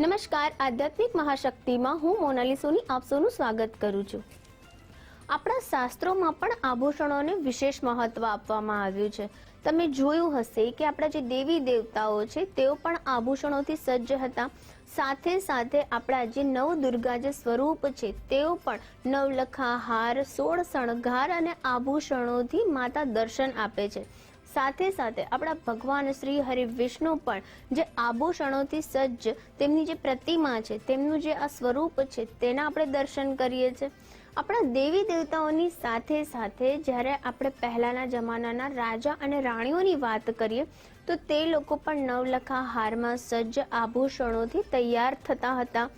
નમસ્કાર, આધ્યાત્મિક મહાશક્તિમાં હું મોનાલી સોની આપ સૌનું સ્વાગત કરું છું. આપણા શાસ્ત્રોમાં પણ આભૂષણોને વિશેષ મહત્વ આપવામાં આવ્યું છે. તમે જોયું હશે કે આપણા જે દેવી દેવતાઓ છે, તેઓ પણ આભૂષણોથી સજ્જ હતા. સાથે સાથે આપણા જે નવ દુર્ગા જે સ્વરૂપ છે, તેઓ પણ નવલખા, હાર, સોળ શણગાર અને આભૂષણોથી માતા દર્શન આપે છે. સાથે સાથે આપણા ભગવાન શ્રી હરિ વિષ્ણુ પણ જે આભૂષણોથી સજ્જ તેમની જે પ્રતિમા છે, તેમનું જે આ સ્વરૂપ છે, તેના આપણે દર્શન કરીએ છીએ આપણા દેવી દેવતાઓની સાથે સાથે જ્યારે આપણે પહેલાના જમાનાના રાજા અને રાણીઓની વાત કરીએ, તો તે લોકો પણ નવલખા હારમાં સજ્જ આભૂષણોથી તૈયાર થતા હતા.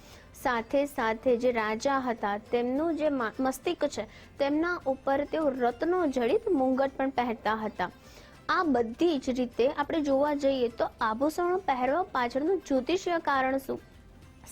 સાથે સાથે જે રાજા હતા, તેમનું જે મસ્તિષ્ક છે, તેમના ઉપર તેઓ રત્નો જડિત મુંગટ પણ પહેરતા હતા. આ બધી જ રીતે આપણે જોવા જઈએ તો આભૂષણો પહેરવા પાછળનું જ્યોતિષીય કારણ શું?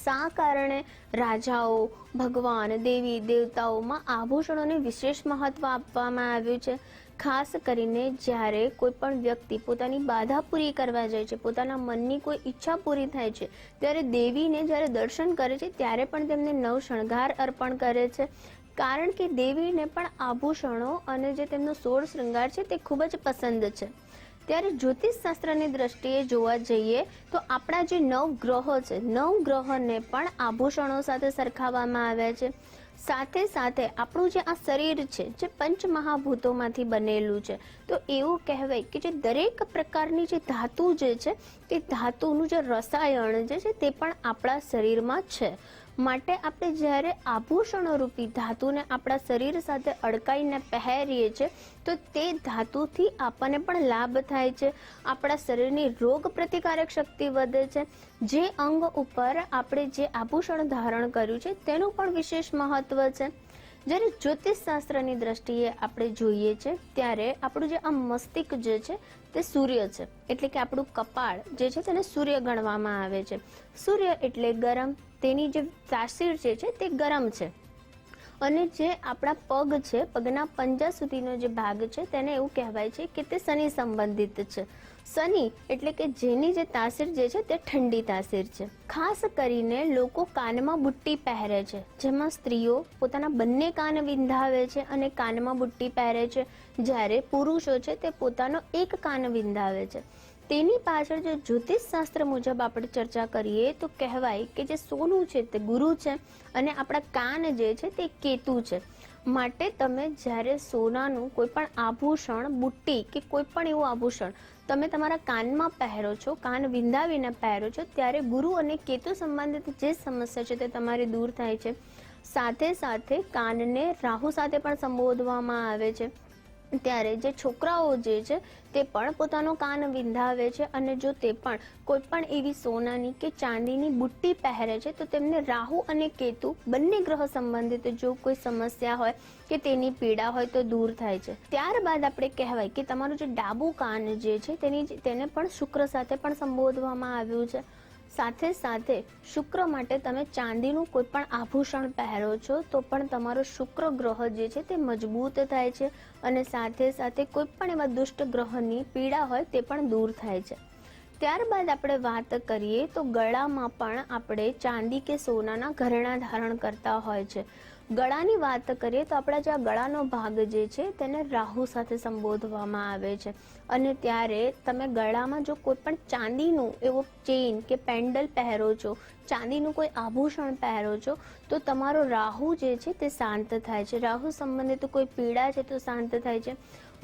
શા કારણે રાજાઓ, ભગવાન, દેવી, દેવતાઓમાં આભૂષણોને વિશેષ મહત્વ આપવામાં આવ્યું છે? ખાસ કરીને જ્યારે કોઈ પણ વ્યક્તિ પોતાની બાધા પૂરી કરવા જાય છે, પોતાના મનની કોઈ ઈચ્છા પૂરી થાય છે, ત્યારે દેવીને જ્યારે દર્શન કરે છે, ત્યારે પણ તેમને નવ શણગાર અર્પણ કરે છે. કારણ કે દેવીને પણ આભૂષણો અને જે તેમનો સોળ શૃંગાર છે તે ખૂબ જ પસંદ છે. ત્યારે જ્યોતિષ શાસ્ત્રની દ્રષ્ટિએ જોવા જઈએ તો આપણા જે નવ ગ્રહો છે, નવ ગ્રહોને પણ આભૂષણો સાથે સરખાવવામાં આવ્યા છે. સાથે સાથે આપણું જે આ શરીર છે, જે પંચ મહાભૂતોમાંથી બનેલું છે, તો એવું કહેવાય કે જે દરેક પ્રકારની જે ધાતુ જે છે, તે ધાતુનું જે રસાયણ જે છે તે પણ આપણા શરીરમાં છે. માટે આપણે જ્યારે આભૂષણો રૂપી ધાતુને આપણા શરીર સાથે અડકાઈને પહેરીએ છીએ, તો તે ધાતુથી આપણને પણ લાભ થાય છે. આપણા શરીરની રોગ પ્રતિકારક શક્તિ વધે છે. જે અંગ ઉપર આપણે જે આભૂષણ ધારણ કર્યું છે, તેનું પણ વિશેષ મહત્વ છે. જ્યારે જ્યોતિષશાસ્ત્રની દ્રષ્ટિએ આપણે જોઈએ છે, ત્યારે આપણું જે આ મસ્તિષ્ક જે છે, તે સૂર્ય છે. એટલે કે આપણું કપાળ જે છે, તેને સૂર્ય ગણવામાં આવે છે. સૂર્ય એટલે ગરમ તેની જે તાસીર જે છે તે ગરમ છે. અને જે આપણા પગ છે, પગના પંજા સુધીનો જે ભાગ છે તેને એવું કહેવાય છે કે તે શનિ સંબંધિત છે. શનિ એટલે કે જેની જે તાસીર જે છે તે ઠંડી તાસીર છે. ખાસ કરીને લોકો કાનમાં બુટ્ટી પહેરે છે, જેમાં સ્ત્રીઓ પોતાના બંને કાન વિંધાવે છે અને કાનમાં બુટ્ટી પહેરે છે. જ્યારે પુરુષો છે તે પોતાનો એક કાન વિંધાવે છે. તેની પાછળ જો જ્યોતિષ શાસ્ત્ર મુજબ આપણે ચર્ચા કરીએ, તો કહેવાય કે જે સોનું છે તે ગુરુ છે અને આપણા કાન જે છે તે કેતુ છે. માટે તમે જ્યારે સોનાનું કોઈ પણ આભૂષણ, બુટ્ટી કે કોઈ પણ એવું આભૂષણ તમે તમારા કાનમાં પહેરો છો, કાન વિંધાવીને પહેરો છો, ત્યારે ગુરુ અને કેતુ સંબંધિત જે સમસ્યા છે તે તમારી દૂર થાય છે. સાથે સાથે કાનને રાહુ સાથે પણ સંબોધવામાં આવે છે. ત્યારે જે છોકરાઓ જે છે, તે પણ પોતાનો કાન વિંધાવે છે અને જો તે પણ કોઈ પણ એવી સોનાની કે ચાંદીની બુટ્ટી પહેરે છે, તો તેમને રાહુ અને કેતુ બંને ગ્રહ સંબંધિત જો કોઈ સમસ્યા હોય કે તેની પીડા હોય તો દૂર થાય છે. ત્યારબાદ આપણે કહેવાય કે તમારું જે ડાબુ કાન જે છે, તેની તેને પણ શુક્ર સાથે પણ સંબોધવામાં આવ્યું છે. સાથે સાથે શુક્ર માટે તમે ચાંદીનું કોઈ પણ આભૂષણ પહેરો છો, તો પણ તમારો શુક્ર ગ્રહ જે છે તે મજબૂત થાય છે અને સાથે સાથે કોઈ પણ એવા દુષ્ટ ગ્રહની પીડા હોય તે પણ દૂર થાય છે. ત્યારબાદ આપણે વાત કરીએ તો ગળામાં પણ આપણે ચાંદી કે સોનાના ઘરેણા ધારણ કરતા હોય છે. ગળાની વાત કરીએ તો આપણા જે ગળાનો ભાગ જે છે તેને રાહુ સાથે સંબોધવામાં આવે છે. અને ત્યારે તમે ગળામાં જો કોઈ પણ ચાંદીનું એવો ચેઇન કે પેન્ડલ પહેરો છો, ચાંદીનું કોઈ આભૂષણ પહેરો છો, તો તમારો રાહુ જે છે તે શાંત થાય છે. રાહુ સંબંધિત કોઈ પીડા છે તો શાંત થાય છે.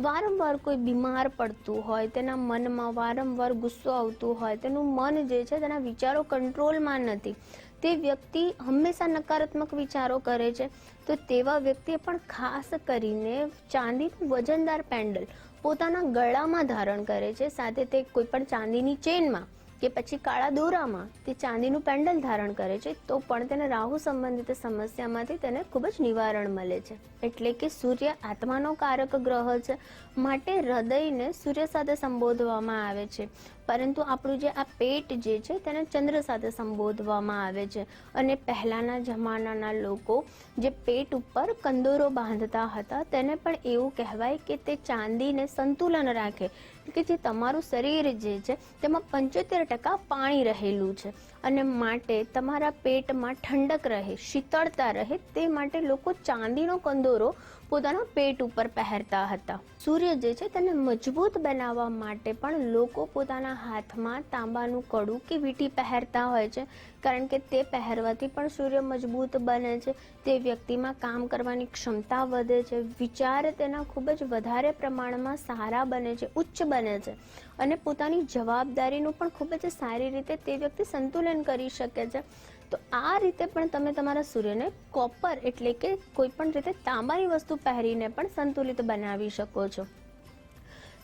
વારંવાર કોઈ બીમાર પડતું હોય, તેના મનમાં વારંવાર ગુસ્સો આવતું હોય, તેનું મન જે છે તેના વિચારો કંટ્રોલમાં નથી. તે વ્યક્તિ હંમેશા નકારાત્મક વિચારો કરે છે. તો તેવા વ્યક્તિએ પણ ખાસ કરીને ચાંદીનું વજનદાર પેન્ડલ પોતાના ગળામાં ધારણ કરે છે, સાથે તે કોઈ પણ ચાંદીની ચેનમાં. કે પછી કાળા દોરામાં તે ચાંદીનું પેન્ડલ ધારણ કરે છે, તો પણ તેને રાહુ સંબંધિત સમસ્યામાંથી તેને ખૂબ જ નિવારણ મળે છે. એટલે કે સૂર્ય આત્માનો કારક ગ્રહ છે. માટે હૃદયને સૂર્ય સાથે સંબોધવામાં આવે છે. પરંતુ આપણું જે આ પેટ જે છે તેને ચંદ્ર સાથે સંબોધવામાં આવે છે. અને પહેલાંના જમાનાના લોકો જે પેટ ઉપર કંદોરો બાંધતા હતા તેને પણ એવું કહેવાય કે તે ચાંદીને સંતુલન રાખે. કે જે તમારું શરીર જે છે તેમાં પંચોતેર ટકા પાણી રહેલું છે. અને માટે તમારા પેટમાં ઠંડક રહે, શીતળતા રહે, તે માટે લોકો ચાંદીનો કંદોરો પોતાના પેટ ઉપર પહેરતા હતા. સૂર્ય જે છે તેને મજબૂત બનાવવા માટે પણ લોકો પોતાના હાથમાં તાંબાનું કડું કે વીંટી પહેરતા હોય છે. કારણ કે તે પહેરવાથી પણ સૂર્ય મજબૂત બને છે. તે વ્યક્તિમાં કામ કરવાની ક્ષમતા વધે છે. વિચાર તેના ખૂબ જ વધારે પ્રમાણમાં સારા બને છે, ઉચ્ચ બને છે. અને પોતાની જવાબદારીનું પણ ખૂબ જ સારી રીતે તે વ્યક્તિ સંતુલન કરી શકે છે. તો આ રીતે પણ તમે તમારા સૂર્યને કોપર એટલે કે કોઈ પણ રીતે તાંબાની વસ્તુ પહેરીને પણ સંતુલિત બનાવી શકો છો.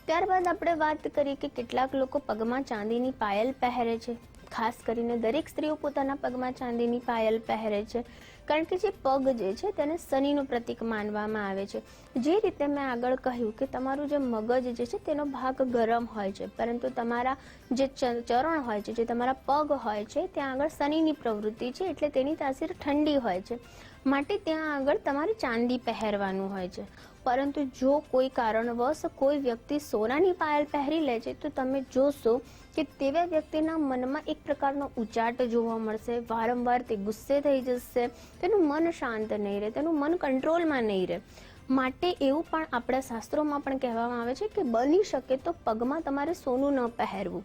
ત્યારબાદ આપણે વાત કરીએ કે કેટલાક લોકો પગમાં ચાંદીની પાયલ પહેરે છે. ખાસ કરીને દરેક સ્ત્રીઓ પોતાના પગમાં ચાંદીની પાયલ પહેરે છે. કારણ કે જે પગ જે છે તેને શનિનું પ્રતીક માનવામાં આવે છે. જે રીતે મેં આગળ કહ્યું કે તમારું જે મગજ જે છે તેનો ભાગ ગરમ હોય છે, પરંતુ તમારા જે ચરણ હોય છે, જે તમારા પગ હોય છે, ત્યાં આગળ શનિની પ્રવૃત્તિ છે, એટલે તેની તાસીર ઠંડી હોય છે. માટે ત્યાં આગળ તમારે ચાંદી પહેરવાનું હોય છે. પરંતુ જો કોઈ કારણવશ કોઈ વ્યક્તિ સોનાની પાયલ પહેરી લે છે, તો તમે જોશો કે તેવા વ્યક્તિના મનમાં એક પ્રકારનો ઉચાટ જોવા મળશે, વારંવાર તે ગુસ્સે થઈ જશે, તેનું મન શાંત નહીં રહે, તેનું મન કંટ્રોલમાં નહીં રહે. માટે એવું પણ આપણા શાસ્ત્રોમાં પણ કહેવામાં આવે છે કે બની શકે તો પગમાં તમારે સોનું ન પહેરવું.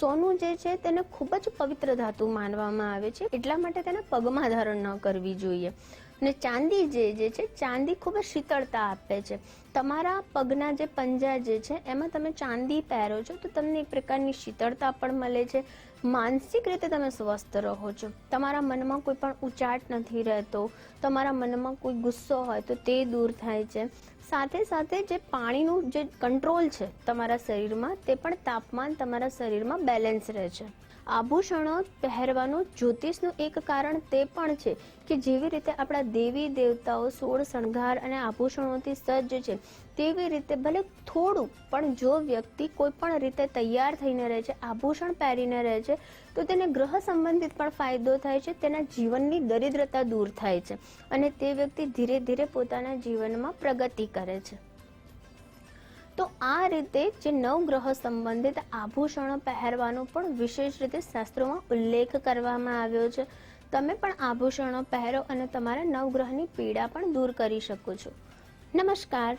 સોનું જે છે તેને ખૂબ જ પવિત્ર ધાતુ માનવામાં આવે છે. એટલા માટે તેને પગમાં ધારણ ન કરવી જોઈએ. ને ચાંદી જે જે છે, ચાંદી ખૂબ જ શીતળતા આપે છે. તમારા પગના જે પંજા જે છે, એમાં તમે ચાંદી પહેરો છો, તો તમને એક પ્રકારની શીતળતા પણ મળે છે. માનસિક રીતે તમે સ્વસ્થ રહો છો. તમારા મનમાં કોઈ પણ ઉચાટ નથી રહેતો. તમારા મનમાં કોઈ ગુસ્સો હોય તો તે દૂર થાય છે. સાથે સાથે જે પાણીનું જે કંટ્રોલ છે તમારા શરીરમાં તે પણ તાપમાન તમારા શરીરમાં બેલેન્સ રહે છે. આભૂષણો પહેરવાનું જ્યોતિષનું એક કારણ તે પણ છે કે જેવી રીતે આપણા દેવી દેવતાઓ સોળ શણગાર અને આભૂષણોથી સજ્જ છે તેવી રીતે ભલે થોડું, પણ જો વ્યક્તિ કોઈ પણ રીતે તૈયાર થઈને રહે છે, આભૂષણ પહેરીને રહે છે, તો તેને ગ્રહ સંબંધિત પણ ફાયદો થાય છે, તેના જીવનની દરિદ્રતા દૂર થાય છે અને તે વ્યક્તિ ધીરે ધીરે પોતાના જીવનમાં પ્રગતિ કરે છે. તો આ રીતે જે નવગ્રહ સંબંધિત આભૂષણો પહેરવાનો પણ વિશેષ રીતે શાસ્ત્રોમાં ઉલ્લેખ કરવામાં આવ્યો છે. તમે પણ આભૂષણો પહેરો અને તમારા નવગ્રહની પીડા પણ દૂર કરી શકો છો. નમસ્કાર.